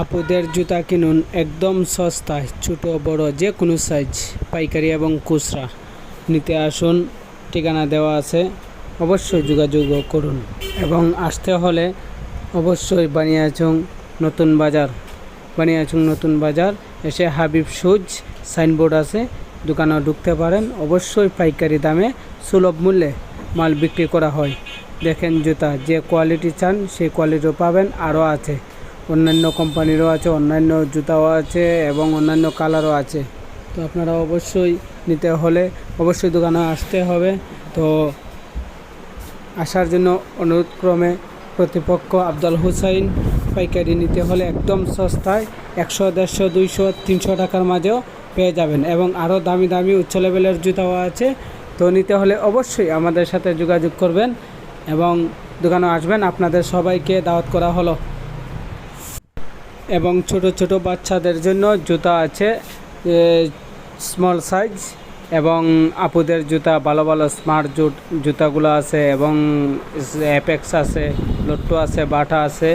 আপুদের জুতা কিনুন, একদম সস্তায়, ছোট, বড় যে কোনো সাইজ পাইকারি এবং খুচরা। নিতে আসুন, ঠিকানা দেওয়া আছে, অবশ্যই যোগাযোগ করুন। এবং আসতে হলে অবশ্যই বানিয়াচং নতুন বাজার, বানিয়াচং নতুন বাজার, এসে হাবিব সুজ সাইনবোর্ড আছে দোকানে ঢুকতে পারেন। অবশ্যই পাইকারি দামে সুলভ মূল্যে মাল বিক্রি করা হয়। দেখেন জুতা, যে কোয়ালিটি চান, সেই কোয়ালিটিও পাবেন, আরও আছে। অন্যান্য কোম্পানিরও আছে, অন্যান্য জুতাও আছে এবং অন্যান্য কালারও আছে। তো আপনারা অবশ্যই নিতে হলে অবশ্যই দোকানে আসতে হবে। তো আসার জন্য অনুরোধক্রমে প্রতিপক্ষ আফজল হুসাইন পাইকারি নিতে হলে একদম সস্তায় একশো, দেড়শো, দুইশো, তিনশো টাকার মাঝেও পেয়ে যাবেন এবং আরও দামি দামি, উচ্চ লেভেলের জুতাও আছে। তো নিতে হলে অবশ্যই আমাদের সাথে যোগাযোগ করবেন এবং দোকানে আসবেন। আপনাদের সবাইকে দাওয়াত করা হলো। এবং ছোট ছোট বাচ্চাদের জন্য জুতা আছে স্মল সাইজ এবং আপুদের জুতা, ভালো ভালো স্মার্ট জুট জুতাগুলো আছে এবং অ্যাপেক্স আছে, লট্টু আছে, বাটা আছে।